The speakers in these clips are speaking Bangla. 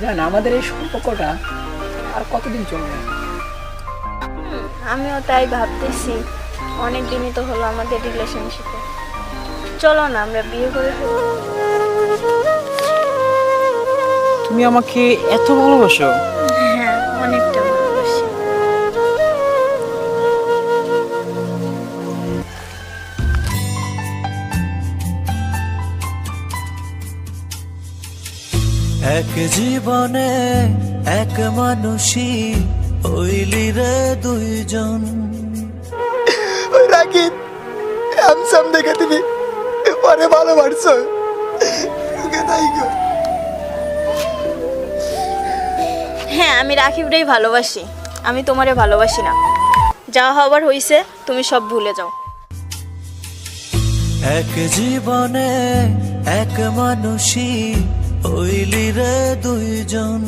জান আমাদের এই সম্পর্কটা আর কতদিন চলবে? আমিও তাই ভাবতেছি। অনেক দিনই তো হলো আমাদের রিলেশনশিপে চলো না আমরা বিয়ে করে তুমি আমাকে এত ভালোবাসো? হ্যাঁ অনেকটা। এক জীবনে এক মানুষই হইলি রে দুইজন। ওই রাকিব হ্যামসাম দেখে তুমি পরে ভালোবাসছো তোকে হ্যাঁ আমি রাখিবটাই ভালোবাসি। আমি তোমারে ভালোবাসি না। যা হবার হইছে তুমি সব ভুলে যাও। এক জীবনে এক মানুষই হইলি রে দুইজন।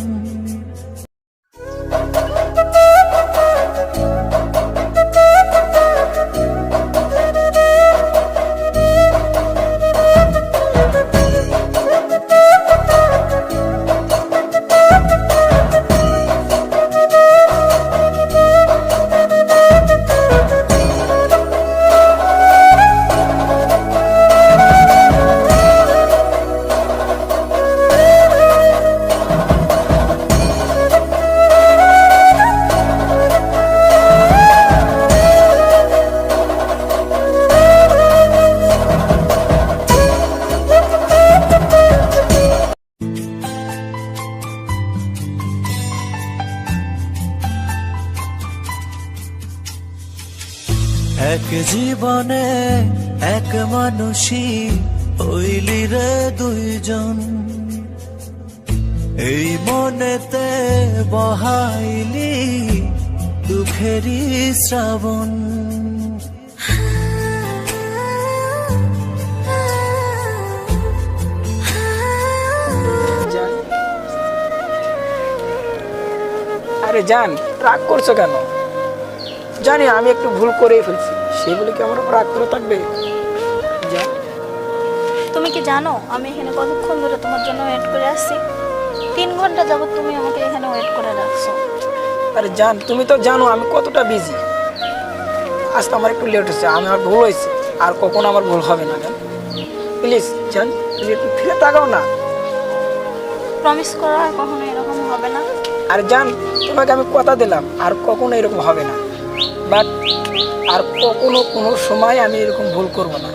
জীবনে এক মানুষই হইলি রে দুইজন। এই মনেতে বহাইলি দুঃখেরই শ্রাবণ। আরে জান, রাগ করছ কেন? জানি আমি একটু ভুল করেই ফেলছি। সে বলে কি আমার উপর রাগ করে থাকবে? তুমি কি জানো আমি এখানে কতক্ষণ ধরে তোমার জন্য ওয়েট করে আসছি তিন ঘণ্টা যাবত তুমি আমাকে এখানে ওয়েট করে রাখছো। আরে জান তুমি তো জানো আমি কতটা বিজি আজ তো আমার একটু লেট হচ্ছে আমার ভুল হয়েছে। আর কখনো আমার ভুল হবে না জান। প্লিজ জান তুমি একটু ফিরে তাকাও না। প্রমিস করো আর কখনো এরকম হবে না। আর জান তোমাকে আমি কথা দিলাম আর কখনো এরকম হবে না। বাট আর কখনো কোনো সময় আমি এরকম ভুল করব না।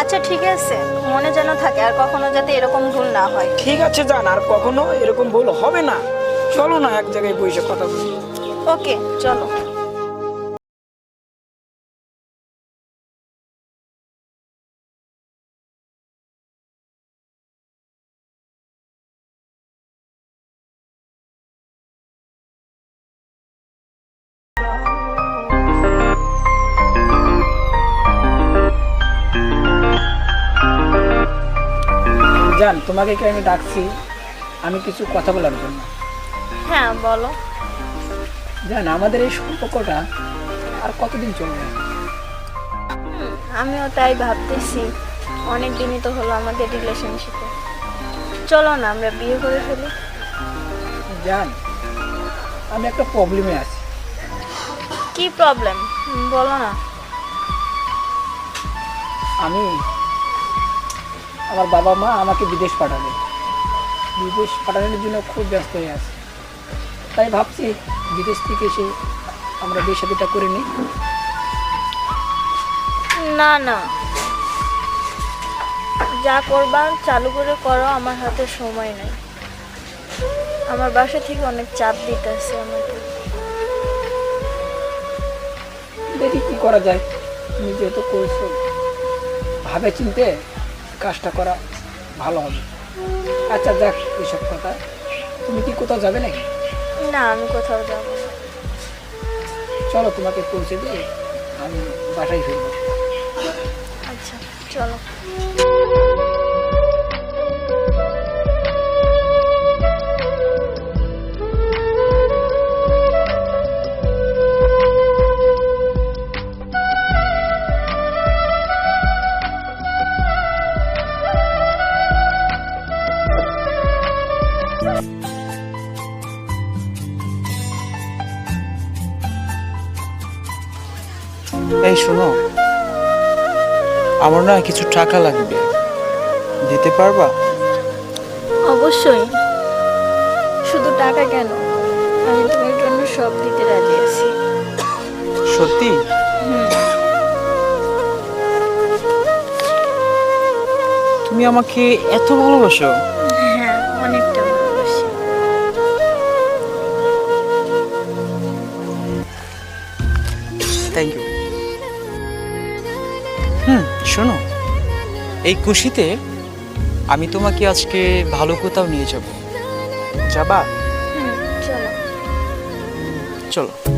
আচ্ছা ঠিক আছে। মনে যেন থাকে আর কখনো যাতে এরকম ভুল না হয়। ঠিক আছে জান আর কখনো এরকম ভুল হবে না। চলো না এক জায়গায় বসে কথা বলি। ওকে চলো। জান তোমাকে কি আমি ডাকছি? আমি কিছু কথা বলার জন্য। হ্যাঁ বলো। জান আমাদের এই সম্পর্কটা আর কতদিন চলবে? আমিও তাই ভাবতেছি। অনেক দিনই তো হলো আমাদের রিলেশনশিপে চলো না আমরা বিয়ে করে ফেলি। জান আমি একটা প্রবলেমে আছি। কি প্রবলেম বলো না। আমি আমার বাবা মা আমাকে বিদেশ পাঠাবে। বিদেশ পাঠানোর জন্য খুব ব্যস্ত হয়ে আছে। তাই ভাবছি বিদেশ থেকে এসে আমরা বিয়ে সাথীটা করে নিই। না না। যা করবা চালু করে করো আমার হাতে সময় নেই। আমার বাসা থেকে অনেক চাপ দিতেছে আমাকে। দেখি কি করা যায়। তুমি যেহেতু করছ ভাবে চিনতে কাজটা করা ভালো হবে। আচ্ছা যাক এইসব কথা। তুমি কি কোথাও যাবে নাকি? না আমি কোথাও যাব চলো তোমাকে পৌঁছে দিয়ে আমি বাসায় ফিরবো। আচ্ছা চলো। না কিছু টাকা লাগবে। দিতে পারবা? অবশ্যই। শুধু টাকা কেন? আমি তোমার জন্য সব দিতে রাজি আছি। সত্যি? তুমি আমাকে এত ভালোবাসো। শোনো এই খুশিতে আমি তোমাকে আজকে ভালো কোথাও নিয়ে যাব। যাবা? চলো।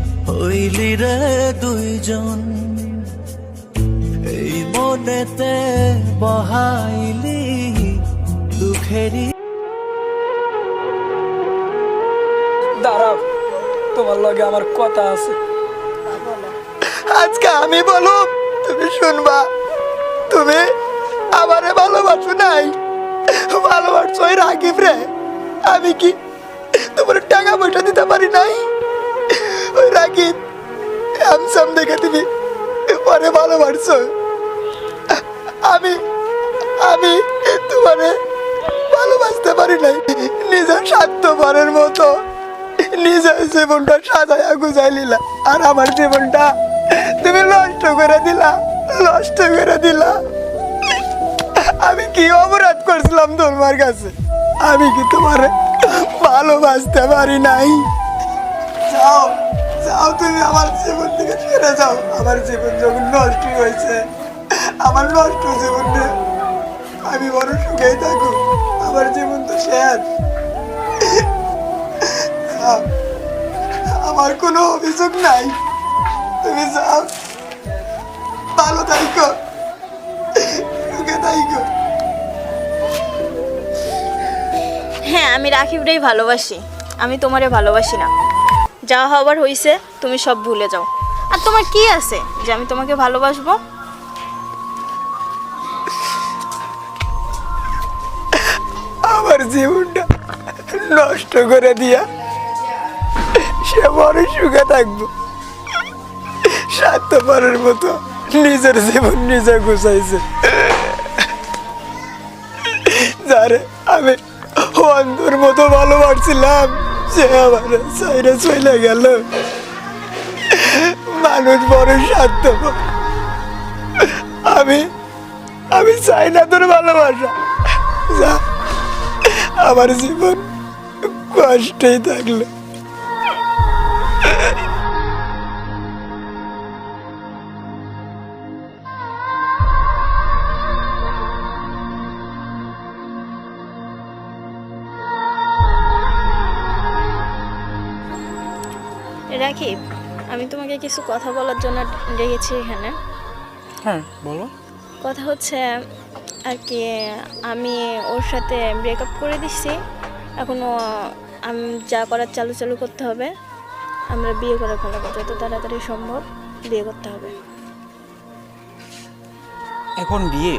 হইলি রে দুইজন। এই মনেতে বহাইলি দুঃখেরই। দাঁড়াও তোমার লগে আমার কথা আছে। আজকে আমি বলো তুমি শুনবা। তুমি আমারে ভালোবাসো নাই। ভালোবাসো রাগিব রে। আমি কি তোমার টাকা পয়সা দিতে পারি নাই? রাগিব হ্যামসাম দেখে তুমি পরে ভালোবাসছো। আমি আমি তোমারে ভালোবাসতে পারি নাই। নিজের স্বার্থপরের মতো নিজের জীবনটা সাজায়া গুজাই নিলা। আর আমার জীবনটা তুমি নষ্ট করে দিলা, নষ্ট করে দিলা। আমি কি অপরাধ করছিলাম তোমার কাছে? আমি কি তোমার ভালোবাসতে পারি নাই? যাও। যাও, তুমি আমার জীবন থেকে ফিরে যাও। আমার জীবন যখন নষ্ট হয়েছে, আমার নষ্ট জীবনে আমি বড় সুখেই থাকো। আমার জীবন তো শেষ। আমার কোনো অভিযোগ নাই। তুমি যাও। ভালো থাইকো। সুখে থাইকো। হ্যাঁ আমি রাখিবটাই ভালোবাসি। আমি তোমারে ভালোবাসি না। যা হবার হইছে, তুমি সব ভুলে যাও। আর তোমার কি আছে যে আমি তোমাকে ভালোবাসবো? আমার জীবনটা নষ্ট করে দিয়া সে বড় সুখে থাকব। স্বার্থপরের মতো নিজের জীবন নিজে গুছাইছে। যারে আমি অন্ধর মতো ভালোবাসছিলাম। সে আমার সাইরে চলে গেল মানুষ বড় স্বার্থ আমি আমি চাই না তোর ভালোবাসা যা আমার জীবন কষ্টেই থাকল রাখিব আমি তোমাকে কিছু কথা বলার জন্য ডেকেছি এখানে। হ্যাঁ বলো। কথা হচ্ছে আর কি আমি ওর সাথে ব্রেকআপ করে দিচ্ছি এখনও আমি যা করার চালু চালু করতে হবে। আমরা বিয়ে করে ফেলাবো যত তাড়াতাড়ি সম্ভব বিয়ে করতে হবে। এখন বিয়ে?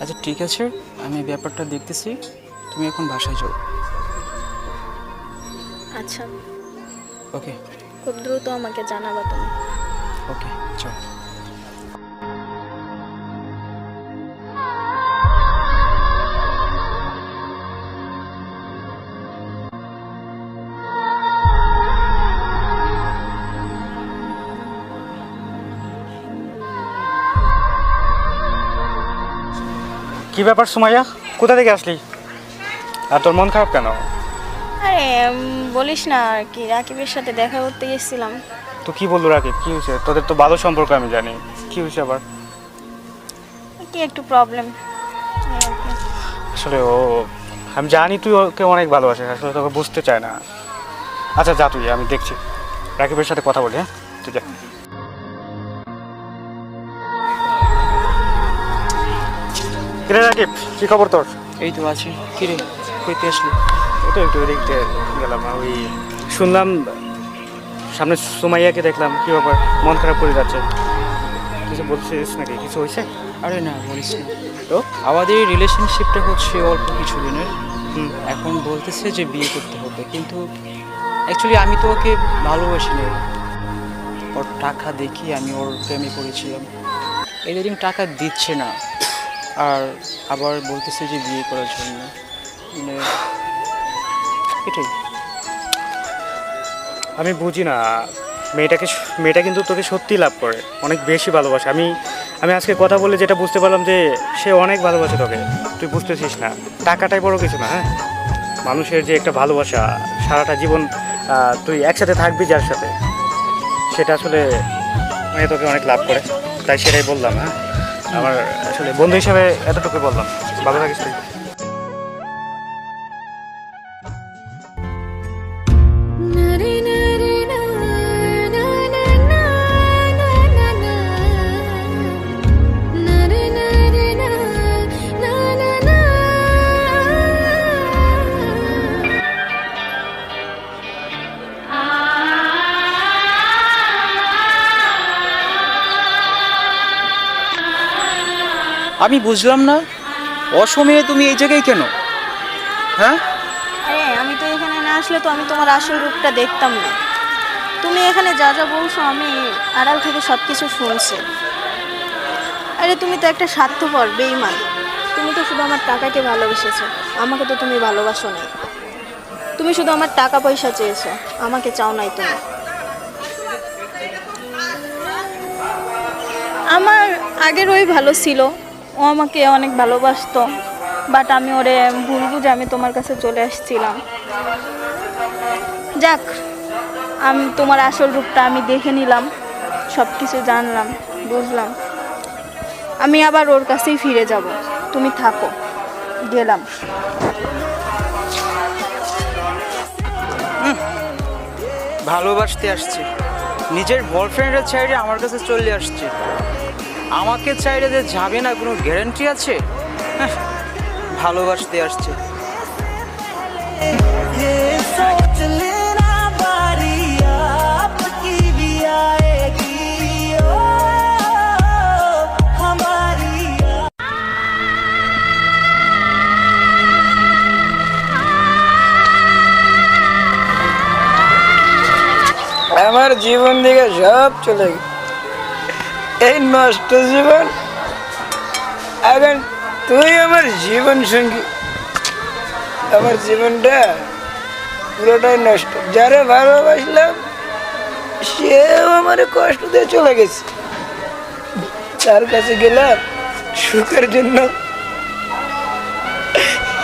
আচ্ছা ঠিক আছে আমি ব্যাপারটা দেখতেছি। তুমি এখন বাসায় যাও। আচ্ছা। ওকে খুব দ্রুত আমাকে জানাবা তুমি। ওকে চলো কি ব্যাপার সুমাইয়া? কোথা থেকে আসলি? আর তোর মন খারাপ কেন? আরে বলিস না আর কি রাকিবের সাথে দেখা করতে গেছিলাম। তো কি বলল রাকিব? কি হয়েছে? তোদের তো ভালো সম্পর্ক আমি জানি। কি হয়েছে আবার? কি একটু প্রবলেম আসলে ও আমি জানি তুই ওকে অনেক ভালোবাসিস আসলে তোকে বুঝতে চায় না। আচ্ছা যা তুই আমি দেখছি। রাকিবের সাথে কথা বলি হ্যাঁ? তুই যা। কিরে রাকিব কি খবর তোর? এই তো আছি। কিরে কইতে আসলি? তো একটু দিয়ে গেলাম ওই শুনলাম সামনে সুমাইয়াকে দেখলাম কি ব্যাপার মন খারাপ করে যাচ্ছে। কিছু বলছিস নাকি? কিছু হয়েছে? আরে না বলিস না। তো? আমাদের রিলেশনশিপটা হচ্ছে অল্প কিছু দিনের এখন বলতেছে যে বিয়ে করতে হবে কিন্তু অ্যাকচুয়ালি আমি তো ওকে ভালোবাসি না। ওর টাকা দেখি আমি ওর প্রেমে পড়েছিলাম। এদিন টাকা দিচ্ছে না আর আবার বলতেছে যে বিয়ে করার জন্য। মানে এটাই আমি বুঝি না। মেয়েটাকে মেয়েটা কিন্তু তোকে সত্যি লাভ করে, অনেক বেশি ভালোবাসে। আমি আমি আজকে কথা বলে যেটা বুঝতে পারলাম যে সে অনেক ভালোবাসে তোকে, তুই বুঝতেছিস না। টাকাটাই বড় কিছু না হ্যাঁ? মানুষের যে একটা ভালোবাসা, সারাটা জীবন তুই একসাথে থাকবি যার সাথে, সেটা আসলে মেয়ে তোকে অনেক লাভ করে। তাই সেটাই বললাম হ্যাঁ? আমার আসলে বন্ধু হিসেবে এতটুকু বললাম। ভালো থাকিস তুই। আমি বুঝলাম না। অসময়ে তুমি এই জায়গায় কেন? হ্যাঁ? আরে আমি তো এখানে না আসলে তো আমি তোমার আসল রূপটা দেখতাম না। তুমি এখানে যা যা বলছো আমি আড়াল থেকে সব কিছু শুনছি। আরে তুমি তো একটা স্বার্থপর বেইমান তুমি তো শুধু আমার টাকাকে ভালোবেসেছো। আমাকে তো তুমি ভালোবাসো না। তুমি শুধু আমার টাকা পয়সা চেয়েছো। আমাকে চাও নাই তুমি। আমার আগের ওই ভালো ছিল। ও আমাকে অনেক ভালোবাসতো বাট আমি ওরে ভুল বুঝে আমি তোমার কাছে চলে আসছিলাম। যাক, আমি তোমার আসল রূপটা আমি দেখে নিলাম সব কিছু জানলাম, বুঝলাম। আমি আবার ওর কাছেই ফিরে যাব, তুমি থাকো, গেলাম। ভালোবাসতে আসছে। নিজের বয়ফ্রেন্ডের চাইলে আমার কাছে চলে আসছে। আমাকে চাইলে যে যাবে না কোনো গ্যারেন্টি আছে? হ্যাঁ, ভালোবাসতে আসছে। আমার জীবন থেকে সব চলে গেছে। এই নষ্ট জীবন। এখন তুই আমার জীবন সঙ্গী। আমার জীবনটা পুরোটাই নষ্ট। যারে ভালোবাসলাম, সেও আমার কষ্ট দিয়ে চলে গেছে। তার কাছে গেলাম সুখের জন্য।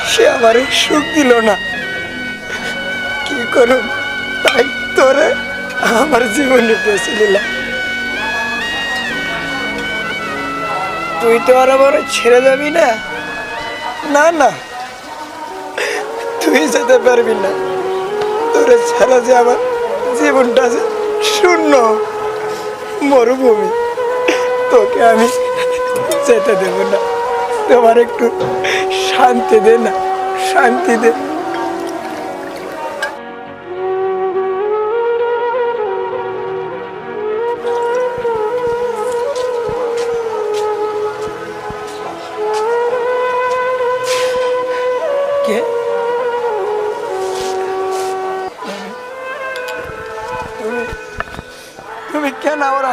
সে আমার সুখ দিল না। কি করুন তাই তোরে আমার জীবনে বেঁচে দিলাম তুই তো আর আমার ছেড়ে যাবি না। না না। তুই যেতে পারবি না। তোরে ছাড়া যে আমার জীবনটা যে শূন্য, মরুভূমি, তোকে আমি যেতে দেব না। তোমার একটু শান্তি দে না, শান্তি দে।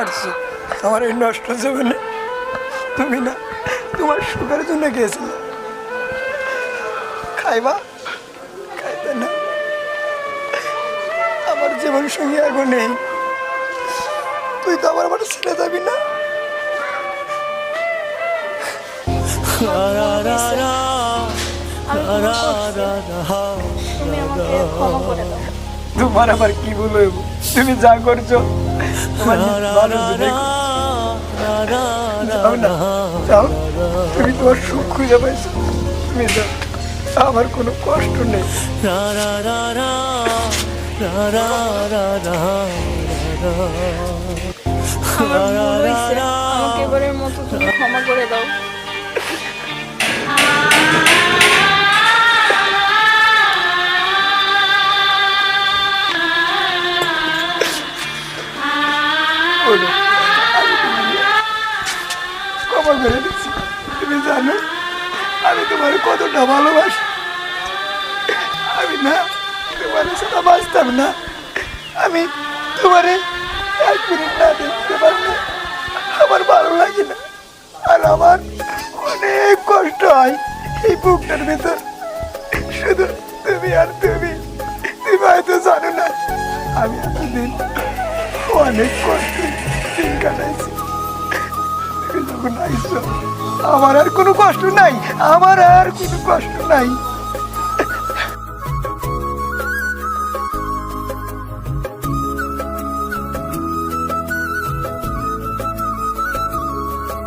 আসছো আমার এই নষ্ট জীবনে তুমি না তোমার সুখের জন্য গিয়েছিলে। খাইবা? খাইতে না? আমার জীবন সঙ্গী এখন নেই। তুই তো আবার আমার ছেড়ে যাবি না। করছি। তোমার আবার কি বলব? তুমি যা করছ তুমি তোমার সুখ খুঁজে পাইছো তুমি আমার কোনো কষ্ট নেই আমার ভুল হয়েছে আমাকে এবারের মতো তুমি ক্ষমা করে দাও করে দিচ্ছি তুমি জানো, আমি তোমার কতটা ভালোবাসি। আমি না, তোমার সাথে বাঁচতাম না। আমি তোমারে এক মিনিট না দেখতে পারলে আমার ভালো লাগে না। আর আমার অনেক কষ্ট হয় এই বুকটার ভেতর। শুধু তুমি আর তুমি তুমি হয়তো জানো না, আমি এতদিন অনেক কষ্ট দিন কাটাইছি। আমার আর কোনো কষ্ট নাই। আমার আর কোনো কষ্ট নাই।